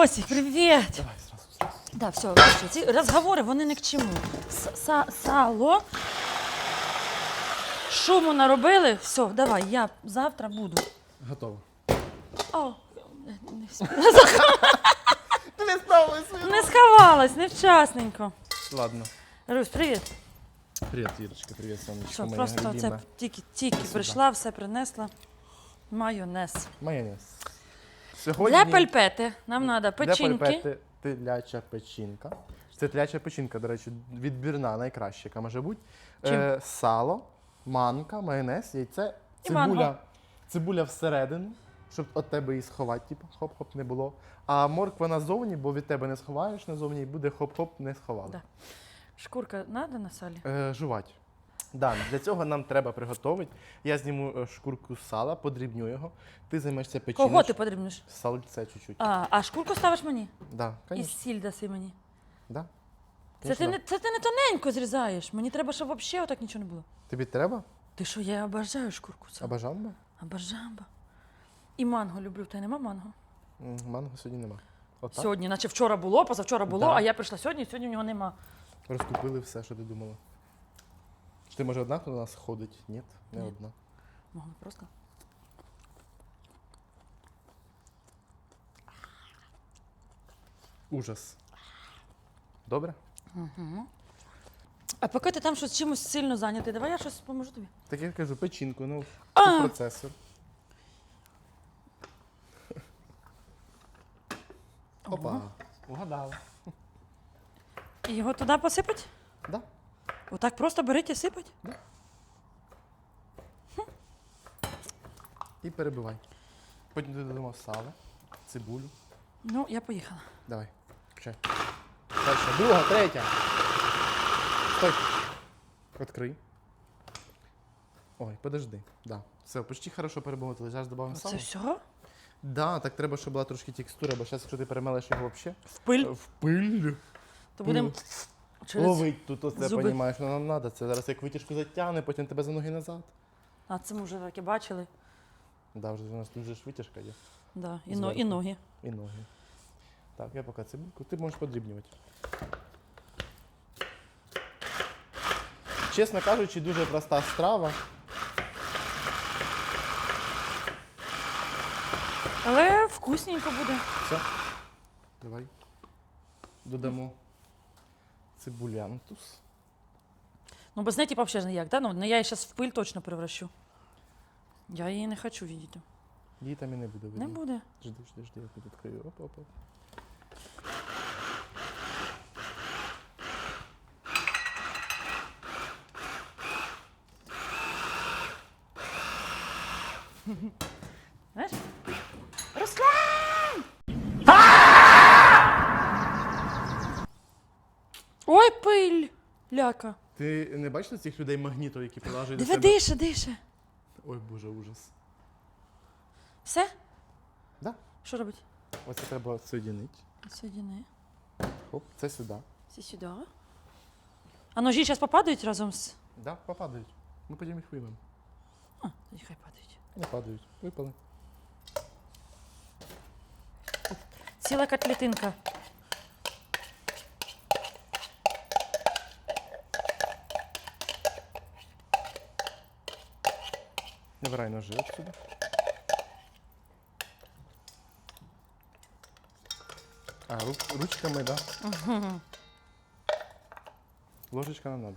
Росик, привіт! Давай, сразу, сразу. Да, все, ці розговори вони не к чому. С- са- Сало. Шуму наробили. Все, давай, я завтра буду. Готово. О, не, Ти не не сховалась, невчасненько. Ладно. Русь, привіт. Привіт, Ірочка, привіт, сонечко. Що, моя просто це любима. тільки, тільки прийшла, все принесла. Майонез. Майонез. Сьогодні Для пельпети нам треба для печінки. пельпети теляча печінка. Це теляча печінка, до речі, відбірна, найкраща, яка може бути. Чим? Е, сало, манка, майонез, яйце, І цибуля. манго. Цибуля всередину, щоб від тебе її сховати, типу, хоп-хоп не було. А морква назовні, бо від тебе не сховаєш назовні, і буде хоп-хоп не сховали. Да. Шкурка треба на салі? Е, жувати. Да, для цього нам треба приготувати. Я зніму е, шкурку з сала, подрібню його. Ти займешся печіночкою. Кого ти подрібнеш? Сальце чуть-чуть. А, а шкурку ставиш мені? Да, І конечно. сіль даси мені. Да. Це Конечно. ти, не, це ти не тоненько зрізаєш. Мені треба, щоб взагалі отак нічого не було. Тобі треба? Ти що, я обожаю шкурку. Це. Абажамба? Обожамба. І манго люблю. Тебе нема манго? М, Манго сьогодні нема. Отак? Сьогодні, наче вчора було, позавчора було, Да. а я прийшла сьогодні, і сьогодні в нього нема. Розкупили все, що ти думала. Чи ти може одна до нас ходить? Ні, не Ні. одна. Могла просто. Ужас. Добре? А поки ти там щось чимось сильно зайнятий, давай я щось поможу тобі. Так я кажу, печінку, ну, А! процесор. Опа. Угадала. І його туди посипать? Да? Отак просто беріть і сипать? І перебивай. Потім додамо сало, цибулю. Ну, я поїхала. Давай, включай. Перша, друга, третя. Стой. Открий. Ой, подожди. Да. Все, почти хорошо перебувати. Зараз додамо Це сало. всього? Да, так треба, щоб була трошки текстура, бо зараз, якщо ти перемелеш його взагалі. В пиль. В пиль. То будемо через. Ловить тут оце, зуби. понімаєш, що нам треба. Це зараз як витяжку затягне, потім тебе за ноги назад. А це ми вже таке бачили. Да, вже у нас тут же ж витяжка є. Да. І, но, і ноги. І ноги. Так, я поки цибульку. Ти можеш подрібнювати. Чесно кажучи, дуже проста страва. Але вкусненько буде. Все. Давай. Додамо цибулянтус. Ну, без неї, типа, взагалі ніяк, да? Ну, я її зараз в пиль точно превращу. Я її не хочу видіти. Її там і не буде видно. Не буде. Жди, жди, жди, я тут відкрию. Оп, оп, оп. Знаєш? Руслан! Ой, пиль! Ляка. Ти не бачила цих людей магнітів, які прилажують до Диви, себе? дише, дише. Ой, боже, ужас. Все? Да. Що робити? Оце треба соєдинити. Соєдини. Хоп, це сюди. Всі сюди. А ножі зараз попадають разом з. Да, попадають. Ми потім їх виймемо. А, тоді хай падають. Не падають. Випали. Ціла котлетинка. Набирай ножи отсюда. А, ру- ручками, да? Ложечка нам надо.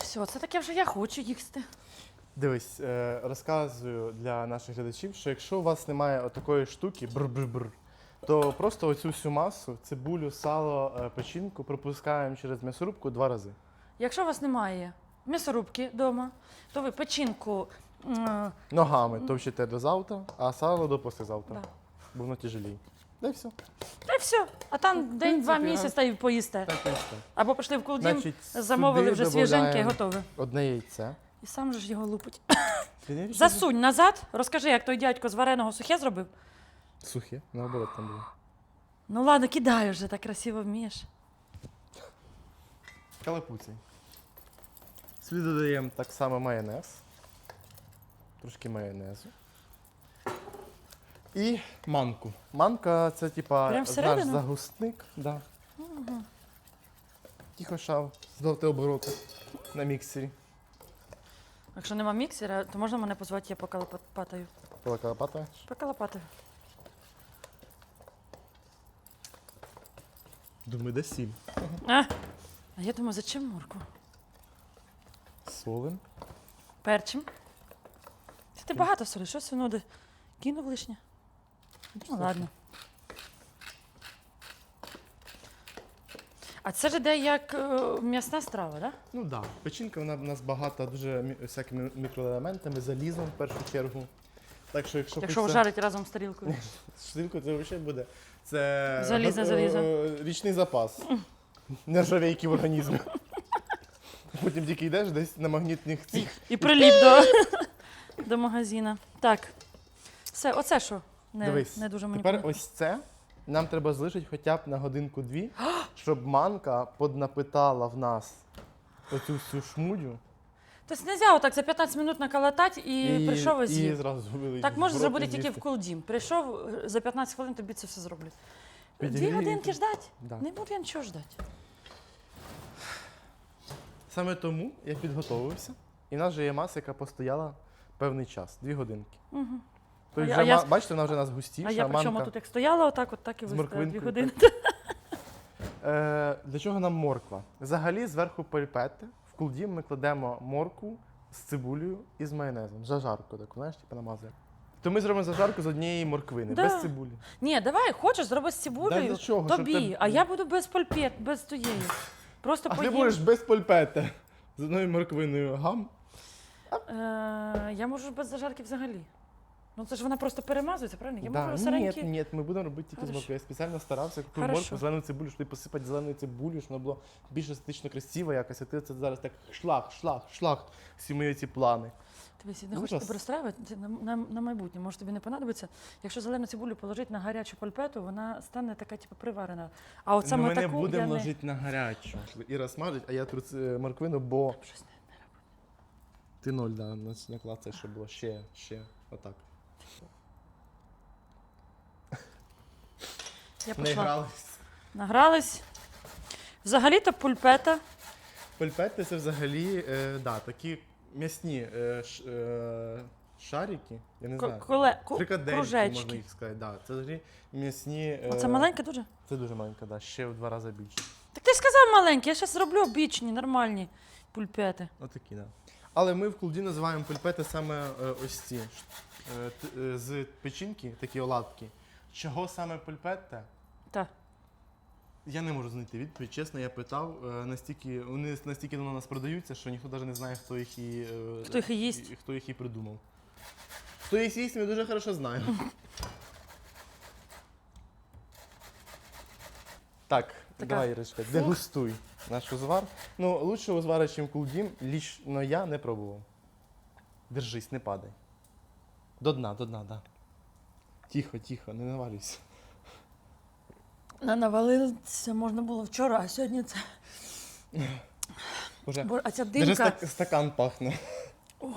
Все, це таке вже я хочу їсти. Дивись, е, розказую для наших глядачів, що якщо у вас немає отакої штуки, бр-бр-бр, то просто оцю всю масу, цибулю, сало, е, печінку пропускаємо через м'ясорубку два рази. Якщо у вас немає м'ясорубки вдома, то ви печінку. м, Ногами товчите до завтра, а сало до послезавтра. Да. Бо воно тяжеліє. Да і все. Та й все. А там день-два принципі, місяці та й поїсте. Так і все. Або пішли в Значить, замовили сюди вже свіженьке, готове. Одне яйце. І сам же ж його лупить. Засунь назад, розкажи, як той дядько з вареного сухе зробив. Сухе, наоборот там було. Ну ладно, кидай вже, так красиво вмієш. Калапуцій. Сюди додаємо так само майонез. Трошки майонезу. І манку. Манка це типа Прям наш всередину? загустник. Да. Тихо шав, здовте обороти на міксері. Якщо нема міксера, то можна мене позвати, я покалапатаю. Колоколопата. Покалапатаю. Думаю, де сіль. А, а я думаю, зачем моркву? Солим. Перчим. Це ти багато солиш, щось воно де кинув лишнє. Ну ладно. А це ж іде як е, м'ясна страва, так? Ну так. Да. Печінка вона в нас багата дуже мі- всякими мікроелементами, залізом в першу чергу. Так що, якщо Якщо хочеться жарить разом з тарілкою. швидко, це взагалі буде. Це Залізо, е, залізо. е, річний запас. Нержавейки в організмі. Потім тільки йдеш десь на магнітних цих. І приліп до, до магазина. Так. Все, оце що? Не, Дивись, не дуже мені Тепер подобається. ось це нам треба залишити хоча б на годинку-дві, щоб манка поднапитала в нас оцю всю шмудю. Тобто не можна отак за 15 минут наколотати і, прийшов і з'їв. зразу вилить Так в можна рот зробити тільки з'їсти. в колдім. Прийшов е, за 15 хвилин, тобі це все зроблять. Дві Підігріти. годинки ждать? Да. Не буду я нічого ждати. Саме тому я підготовився, і в нас вже є маса, яка постояла певний час, дві годинки. Угу. Тобто, А вже, я- ма- бачите, вона вже у нас густіша, А я при чому манка. тут як стояла, отак, от так і З вистояла дві морквинкою, години. Е, для чого нам морква? Взагалі, зверху пальпети, в кулдім ми кладемо моркву з цибулею і з майонезом. Зажарку таку, знаєш, типу намазує. То ми зробимо зажарку з однієї морквини, Да. без цибулі. Ні, давай, хочеш, зроби з Да цибулею, для чого? Щоб тобі, ти- а я буду без пальпет, без тієї. Просто А ти поїм. будеш без пальпети. З одною морквиною гам. Е, я можу без зажарки взагалі. Ну це ж вона просто перемазується, правильно? Я Да, можу Ні, сиренькі. ні, ми будемо робити тільки з моркви. Я спеціально старався, купив моркву, зелену цибулю, щоб посипати зеленою цибулею, щоб вона була більш естетично красива якось. А ти це зараз так шлах, шлах, шлах. Всі мої ці плани. Дивись, я не Ужас. хочу тебе розстраювати на, на, на майбутнє. Може тобі не понадобиться. Якщо зелену цибулю положити на гарячу пальпету, вона стане така, типу, приварена. А от Ну, саме ми не будемо я не... на гарячу. Іра смажить, а я тут е, морквину, бо Щось не, не роблю. ти ноль да, на- наклацай, щоб було ще, ще, отак. Я Не пішла. грались. Награлись. Взагалі-то пульпета. Пальпети це взагалі е, да, такі м'ясні е, ш, е, шарики, я не ко- знаю. Коле, ку- Фрикадельки, можна кружечки. їх сказати. Да. Це взагалі м'ясні. Е, Оце маленька дуже? Це дуже маленька, да, ще в два рази більше. Так ти ж сказав маленькі, я зараз зроблю обічні, нормальні пульпети. Отакі, да. Але ми в кулді називаємо пульпети саме е, ось ці з печінки, такі оладки. Чого саме пульпетте? Так. Я не можу знайти відповідь. Чесно, я питав. е, Настільки вони настільки давно нас продаються, що ніхто навіть не знає, хто їх і е, Хто їх і їсть. і- хто їх і придумав. Хто їх їсть, ми дуже хорошо знаємо. Так, Така давай, Ірочка, дегустуй наш узвар. Ну, лучшого узвара, ніж кулдім, лічно я не пробував. Держись, не падай. До дна, до дна, да. Тихо, тихо, не навалюйся. На навалитися можна було вчора, а сьогодні це. Боже, Бо, а ця даже димка. стак- стакан пахне. Ой,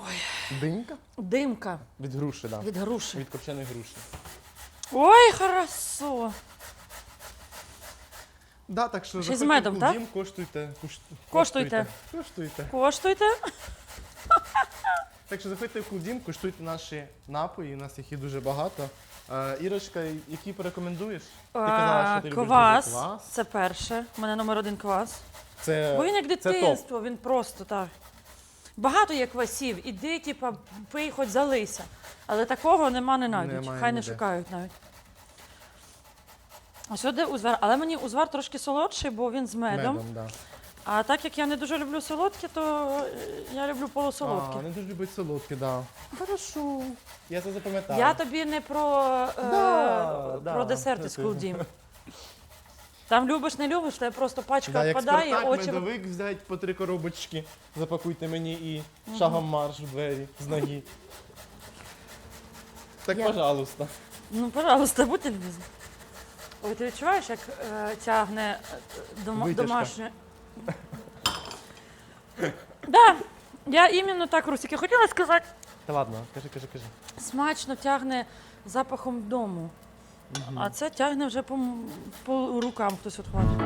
Димка? димка Від груші, так. Да. від груші. Від копченої груші. Ой, хорошо. Да, так що Ще з заходьте медом, так? Кулдім, коштуйте, куш- Коштуйте. Коштуйте. Коштуйте. Так що заходьте в Кулдім, куштуйте наші напої, у нас їх є дуже багато. Е, Ірочка, які порекомендуєш? Ти казала, що ти любиш квас. дуже квас. Це перше. У мене номер один квас. Це, Бо він як це топ. дитинство, він просто так. Багато є квасів, іди, типа, пий, хоч залися. Але такого нема, не знайдуть. Немає Хай не ніде. шукають навіть. А сюди узвар. Але мені узвар трошки солодший, бо він з медом. Медом, да. А так як я не дуже люблю солодке, то е, я люблю полусолодке. А, не дуже любить солодкі, да. Хорошо. Я це запам'ятав. Я тобі не про, е, Да, про десерти з Dім. Там любиш, не любиш, тебе просто пачка Да, як впадає, Спартак, очі. медовик взять по три коробочки, запакуйте мені і шагом марш в двері з ноги. Так, Я- пожалуйста. Ну, пожалуйста, будьте любезні. Ой, ти відчуваєш, як е, тягне е, дома, Витяжка. Да, я іменно так, Русик, хотіла сказати, Та ладно, кажи, кажи, кажи. смачно тягне запахом дому. А це тягне вже по, м- по рукам хтось от хватить.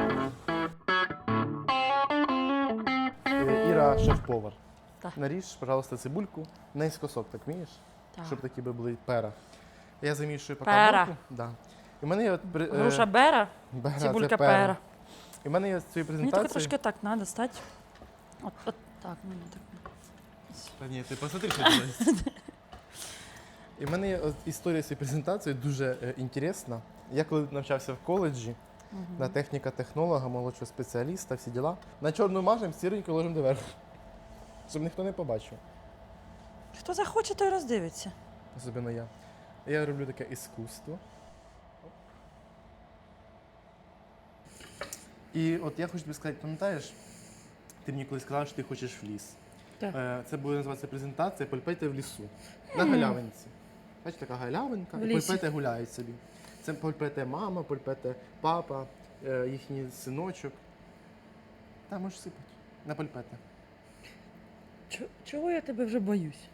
Е, Іра, шеф-повар. Так. Наріж, пожалуйста, цибульку. Наискосок, так вмієш? Так. Щоб такі би були пера. Я замішую поки Пера. моркву. Да. І в мене є от при- е, Груша бера, бера, це цибулька пера. пера. І в мене є з цієї Мені тільки презентації. трошки так треба стати. От, от так, ну не так. Та ні, ти посмотри, що І в мене є от історія цієї презентації дуже е, інтересна. Я коли навчався в коледжі на техніка технолога, молодшого спеціаліста, всі діла. На чорну мажемо, сіренько ложимо доверху. Щоб ніхто не побачив. Хто захоче, той роздивиться. Особливо я. Я роблю таке іскусство. І от я хочу тобі сказати, пам'ятаєш, ти мені колись сказав, що ти хочеш в ліс. Так. Е, Це буде називатися презентація Польпети в лісу. На галявинці. Бачите, така галявинка, В і лісі. гуляють собі. Це польпете мама, польпете папа, е, їхній синочок. Там можеш сипати. На польпети. Чо- Чого я тебе вже боюсь?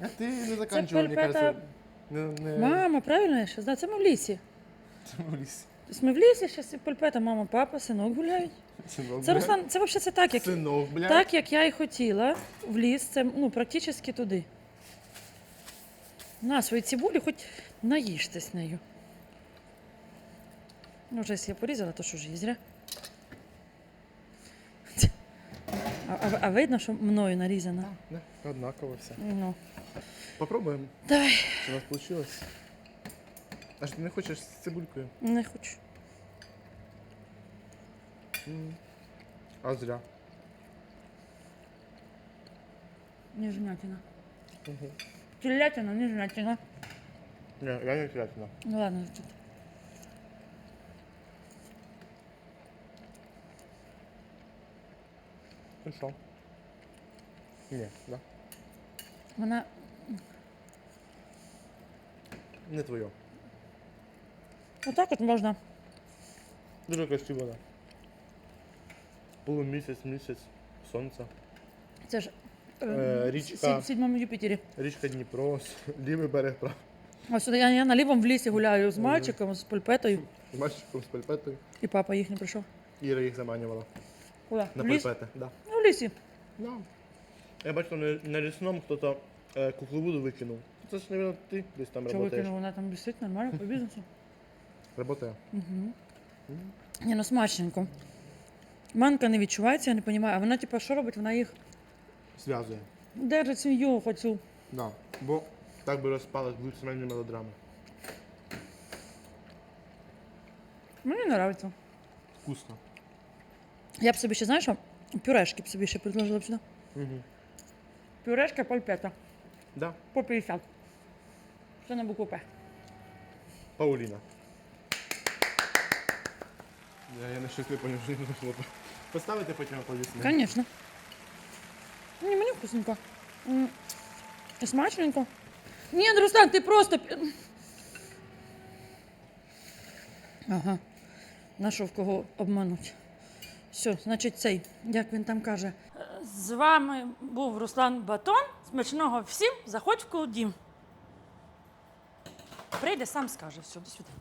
А ти не заканчував, мені польпета- кажеться. Не, не... Мама, правильно я зараз? Да, це ми в лісі. Це в лісі. Тобто ми в лісі, зараз польпета, мама, папа, синок гуляють. Синок, Це бля. Руслан, це взагалі це так, як, Синок, так, як я і хотіла. В ліс, це ну, практично туди. На свої цибулі, хоч наїжтесь нею. Ну, вже якщо я порізала, то що ж зря. А, а, а видно, що мною нарізано. Да, однаково все. Ну. Попробуємо, Давай, що у нас вийшло. Аж ти не хочеш з цибулькою? не хочу. М. А зря. Ніжнятина. Угу. Телятина, ніжнятина. Ні, я не крятина. Ну ладно, тут. І що? Ні, да. Вона Не твоє. Отак от можна. Дуже красиво, да. Полумісяць, місяць, сонце. Це ж Е, річка. в сідьмому Юпітері. Річка Дніпро, лівий берег прав. Ось я, я на лівому в лісі гуляю з мальчиком, з пульпетою. З мальчиком з пальпетою. І папа їх не прийшов. Іра їх заманювала. Куди? На в ліс? пальпети. Да. Ну, в лісі. Да. Я бачу, на, на лісному хтось е, кукловоду викинув. Це ж, мабуть, ти десь там Чого працюєш. викинув? Вона там висить нормально по бізнесу. Работає. Угу. Ні, ну смачненько. Манка не відчувається, я не розумію. А вона, типу, що робить? Вона їх Зв'язує. держить сім'ю оцю. Да. Бо так би розпалась будуть сімейні мелодрами. Мені подобається. Вкусно. Я б собі ще, знаєш, що? пюрешки б собі ще предложила б сюди. Угу. Пюрешка польпета. Да. По 50. Це на букву П. Пауліна. Я, я на щось не поняв, що не хлопа. Поставити потім аплодисменти? Конечно. Ні, мені вкусненько. М, Смачненько. Ні, ну, Руслан, ти просто. пі- Ага. Нашов кого обманути. Все, значить, цей, як він там каже. З вами був Руслан Батон. Смачного всім. Заходь в колдім. Прийде, сам скаже. Все, до свидання.